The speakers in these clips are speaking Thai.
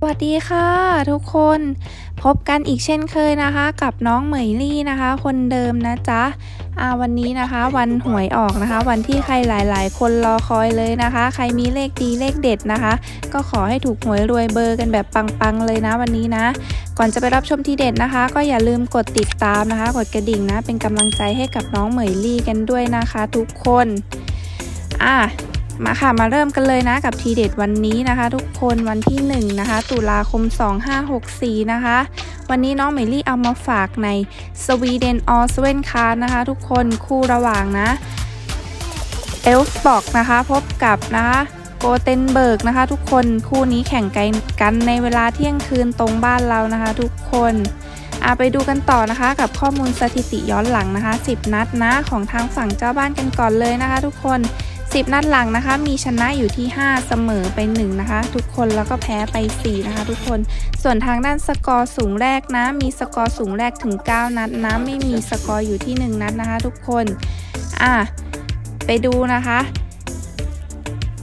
สวัสดีค่ะทุกคนพบกันอีกเช่นเคยนะคะ กับน้องเหมยลี่นะคะ คนเดิมนะจ๊ะอาวันนี้นะคะ วันหวยออกนะคะ วันที่ใครหลาย ๆ คนรอคอยเลยนะคะ ใครมีเลขดีเลขเด็ดนะคะ ก็ขอให้ถูกหวยรวยเบอร์กันแบบปังๆเลยนะวันนี้นะ ก่อนจะไปรับชมทีเด็ดนะคะ ก็อย่าลืมกดติดตามนะคะ กดกระดิ่งนะ เป็นกำลังใจให้กับน้องเหมยลี่กันด้วยนะคะ ทุกคนอะ มาค่ะมาเริ่มกันเลยนะกับทีเด็ดวันนี้นะคะ ทุกคนวันที่1นะคะตุลาคม 2564 นะคะ วันนี้น้องเมลี่เอามาฝากในสวีเดนออสเวนคาร์นะคะ ทุกคนคู่ระหว่างนะเอลฟบอกนะคะพบกับนะคะโกเทนเบิร์กนะคะ ทุกคนคู่นี้แข่งกันในเวลาเที่ยงคืนตรงบ้านเรานะคะ ทุกคนอาไปดูกันต่อนะคะกับข้อมูลสถิติย้อนหลังนะคะ 10 นัดนะของทางฝั่งเจ้าบ้านกันก่อนเลยนะคะ ทุกคน 10 นัดหลังนะคะ มีชนะอยู่ที่ 5 เสมอไป 1 นะคะ ทุกคนแล้วก็แพ้ไป 4 นะคะ ทุกคนส่วนทางด้านสกอร์สูงแรกนะ มีสกอร์สูงแรกถึง 9 นัดนะไม่มีสกอร์อยู่ที่ 1 นัดนะคะ ทุกคนอะไปดูนะคะ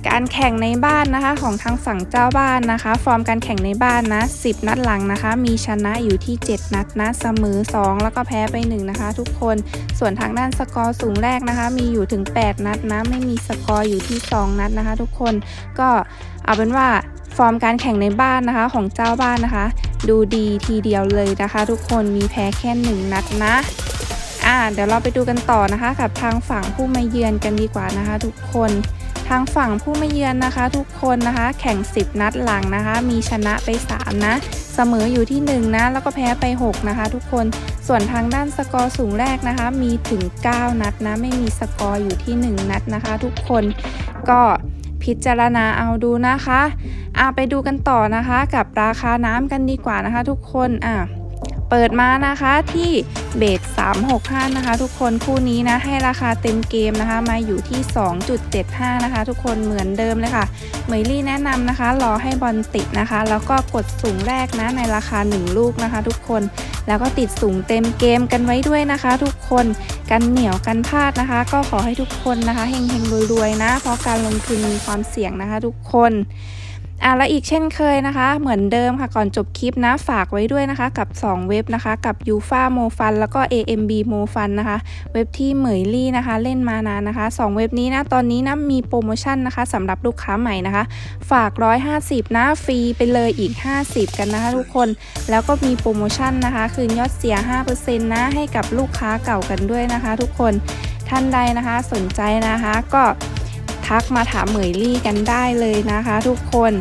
การแข่งในบ้านนะคะของทางฝั่งเจ้าบ้านนะคะ ฟอร์มการแข่งในบ้านนะ 10 นัดหลังนะคะ มีชนะอยู่ที่ 7 นัดนะเสมอ 2 แล้วก็แพ้ไป 1 นะคะ ทุกคนส่วนทางด้านสกอร์สูงแรกนะคะ มีอยู่ถึง 8 นัดนะไม่มีสกอร์อยู่ที่ 2 นัดนะคะ ทุกคนก็เอาเป็นว่าฟอร์มการแข่งในบ้านนะคะของเจ้าบ้านนะคะ ดูดีทีเดียวเลยนะคะ ทุกคนมีแพ้แค่1นัดนะอ่าเดี๋ยวเราไปดูกันต่อนะคะกับทางฝั่งผู้มาเยือนกันดีกว่านะคะ ทุกคน ทางฝั่งผู้มาเยือนนะคะ ทุกคนนะคะ แข่ง 10 นัดหลังนะคะ มีชนะไป 3 นะ เสมออยู่ที่ 1 นะ แล้วก็แพ้ไป 6 นะคะ ทุกคนส่วนทางด้านสกอร์สูงแรกนะคะ มีถึง 9 นัดนะ ไม่มีสกอร์อยู่ที่ 1 นัดนะคะ ทุกคนก็พิจารณาเอาดูนะคะอ่าไปดูกันต่อนะคะ กับราคาน้ำกันดีกว่านะคะ ทุกคนอ่า เปิดมานะคะที่เบส365 นะคะ ทุกคนคู่นี้นะให้ราคาเต็มเกมนะคะ มาอยู่ที่ 2.75 นะคะ ทุกคนเหมือนเดิมเลยค่ะเหมยลี่แนะนำนะคะ รอให้บอลติดนะคะ แล้วก็กดสูงแรกนะในราคา 1 ลูกนะคะ ทุกคนแล้วก็ติดสูงเต็มเกมกันไว้ด้วยนะคะ ทุกคนกันเหนียวกันพลาดนะคะ ก็ขอให้ทุกคนนะคะเฮงๆรวยๆนะ เพราะการลงทุนมีความเสี่ยงนะคะ ทุกคน อะและอีกเช่นเคยนะคะ เหมือนเดิมค่ะก่อนจบคลิปนะฝากไว้ด้วยนะคะ กับ 2 เว็บนะคะ กับ u f a m o f u n แล้วก็ AMB m o f u n นะคะ เว็บที่เหมยลี่นะคะ เล่นมานานนะคะ 2 เว็บนี้นะตอนนี้นะมีโปรโมชั่นนะคะสำหรับลูกค้าใหม่นะคะ ฝาก 150 นะฟรีไปเลยอีก 50 กันนะคะทุกคนแล้วก็มีโปรโมชั่นนะคะ คืนยอดเสีย 5%นะให้กับลูกค้าเก่ากันด้วยนะคะ ทุกคนท่านใดนะคะสนใจนะคะก็ ทักมาถามเหมยลี่กันได้เลยนะคะทุกคน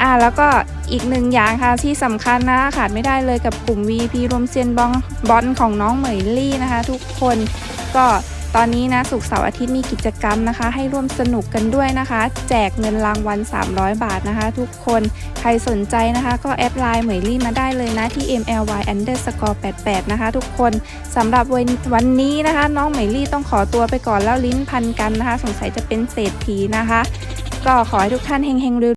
อ่าแล้วก็อีกหนึ่งอย่างค่ะที่สำคัญนะขาดไม่ได้เลยกับกลุ่ม VP รวมเซียนบองบอลของน้องเหมยลี่นะคะ ทุกคนก็ ตอนนี้นะสุกเสาร์อาทิตย์มีกิจกรรมนะคะ ให้ร่วมสนุกกันด้วยนะคะ แจกเงินรางวัล 300 บาทนะคะ ทุกคนใครสนใจนะคะ ก็แอดไลน์เหมยลี่มาได้เลยนะที่ mly underscore 88นะคะ ทุกคนสำหรับวันวันนี้นะคะ น้องเหมยลี่ต้องขอตัวไปก่อนแล้วลิ้นพันกันนะคะ สงสัยจะเป็นเศรษฐีนะคะ ก็ขอให้ทุกท่านเฮงๆรวย